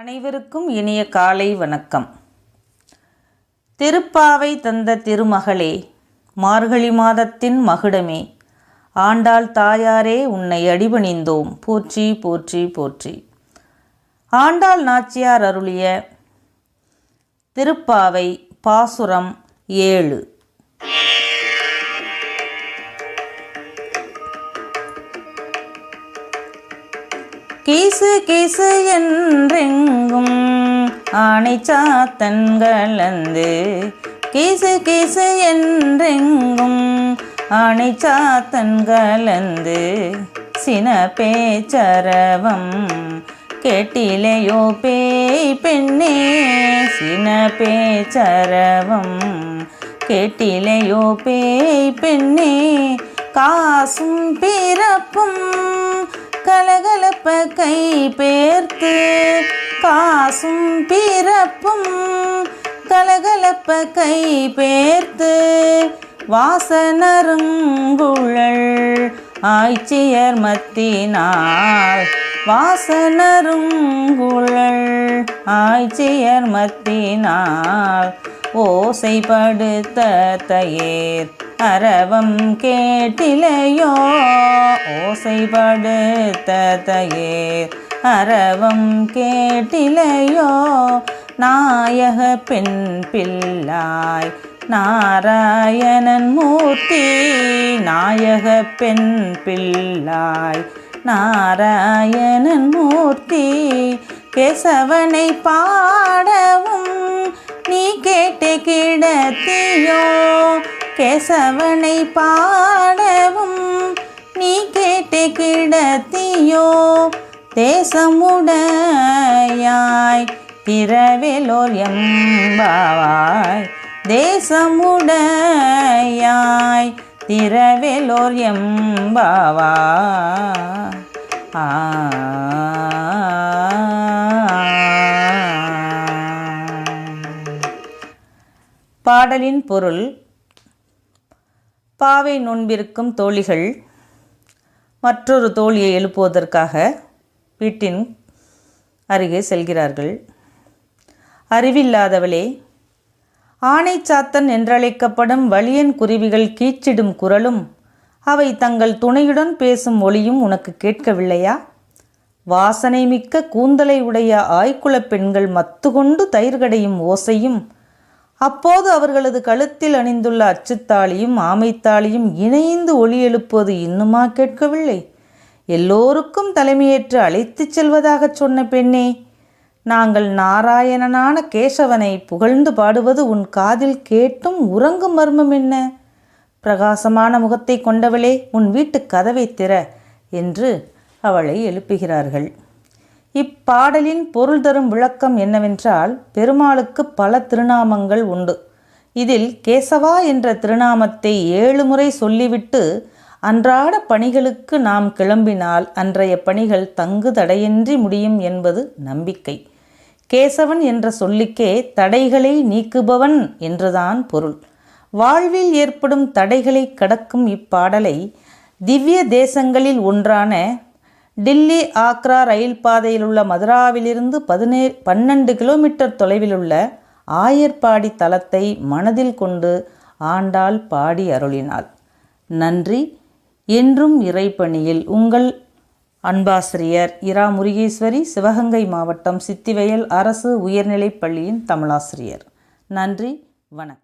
அனைவருக்கும் இனிய காலை வணக்கம். திருப்பாவை தந்த திருமகளே மார்கழி மாதத்தின் மகுடமே ஆண்டாள் தாயாரே உன்னை அடிபணிந்தோம். போற்றி போற்றி போற்றி. ஆண்டாள் நாச்சியார் அருளிய திருப்பாவை பாசுரம் ஏழு. கீசு கீசு என்றெங்கும் ஆணை சாத்தன் கலந்து கீசு கீசு என்றெங்கும் ஆணை சாத்தன் கலந்து சின பேச்சரவம் கேட்டிலையோ பேய் பெண்ணே. சின பேச்சரவம் கேட்டிலையோ பேய் பெண்ணே. காசும் பிறப்பும் கலகலப்ப கை பேர்த்து காசும் பிறப்பும் கலகலப்ப கை பேர்த்து வாசனருங்குழல் ஆய்ச்சியர் மத்தினாள் வாசனருங்குழல் ஆய்ச்சியர் மத்தினாள் ஓசைப்படுத்த தயேர் அரவம் கேட்டிலையோ ஓசைப்படுத்த தயேர் அரவம் கேட்டிலையோ? நாயக பெண் பிள்ளாய் நாராயணன் மூர்த்தி நாயக பெண் பிள்ளாய் நாராயணன் மூர்த்தி கேசவனை பாடவும் நீ கேட்டு கிடத்தியோ? கேசவனை பாட கேட்டு கிடத்தியோ தேசமுடையாய் திரவேலோர் எம்பாவாய் தேசமுடையாய் திரவேலோர் எம்பாவா ஆ. பாடலின் பொருள் பாவை நோன்பிருக்கும் தோழிகள் மற்றொரு தோழியை எழுப்புவதற்காக வீட்டின் அருகே செல்கிறார்கள். அறிவில்லாதவளே ஆணைச்சாத்தன் என்றழைக்கப்படும் வலியன் குருவிகள் கீச்சிடும் குரலும் அவை தங்கள் துணையுடன் பேசும் ஒளியும் உனக்கு கேட்கவில்லையா? வாசனை மிக்க கூந்தலை உடைய ஆய்க்குலப் பெண்கள் மத்துகொண்டு தயிர்கடையும் ஓசையும் அப்போது அவர்களது கழுத்தில் அணிந்துள்ள அச்சுத்தாளியும் ஆமைத்தாளியும் இணைந்து ஒளி எழுப்புவது இன்னுமா கேட்கவில்லை. எல்லோருக்கும் தலைமையேற்று அழைத்துச் செல்வதாகச் சொன்ன பெண்ணே நாங்கள் நாராயணனான கேசவனை புகழ்ந்து பாடுவது உன் காதில் கேட்டும் உறங்கும் மர்மம் என்ன? பிரகாசமான முகத்தை கொண்டவளே உன் வீட்டு கதவை திற என்று அவளை எழுப்புகிறார்கள். இப்பாடலின் பொருள் தரும் விளக்கம் என்னவென்றால் பெருமாளுக்கு பல திருநாமங்கள் உண்டு. இதில் கேசவா என்ற திருநாமத்தை ஏழு முறை சொல்லிவிட்டு அன்றாட பணிகளுக்கு நாம் கிளம்பினால் அன்றைய பணிகள் தங்கு தடையின்றி முடியும் என்பது நம்பிக்கை. கேசவன் என்ற சொல்லுக்கே தடைகளை நீக்குபவன் என்றுதான் பொருள். வாழ்வில் ஏற்படும் தடைகளை கடக்கும் இப்பாடலை திவ்ய தேசங்களில் ஒன்றான டில்லி ஆக்ரா ரயில் பாதையில் உள்ள மதுராவிலிருந்து பதினே பன்னெண்டு கிலோமீட்டர் தொலைவில் உள்ள ஆயர்பாடி தலத்தை மனதில் கொண்டு ஆண்டாள் பாடி அருளினாள். நன்றி. என்றும் இறைப்பணியில் உங்கள் அன்பாசிரியர் இரா முருகேஸ்வரி சிவகங்கை மாவட்டம் சித்திவயல் அரசு உயர்நிலைப் பள்ளியின் தமிழாசிரியர். நன்றி. வணக்கம்.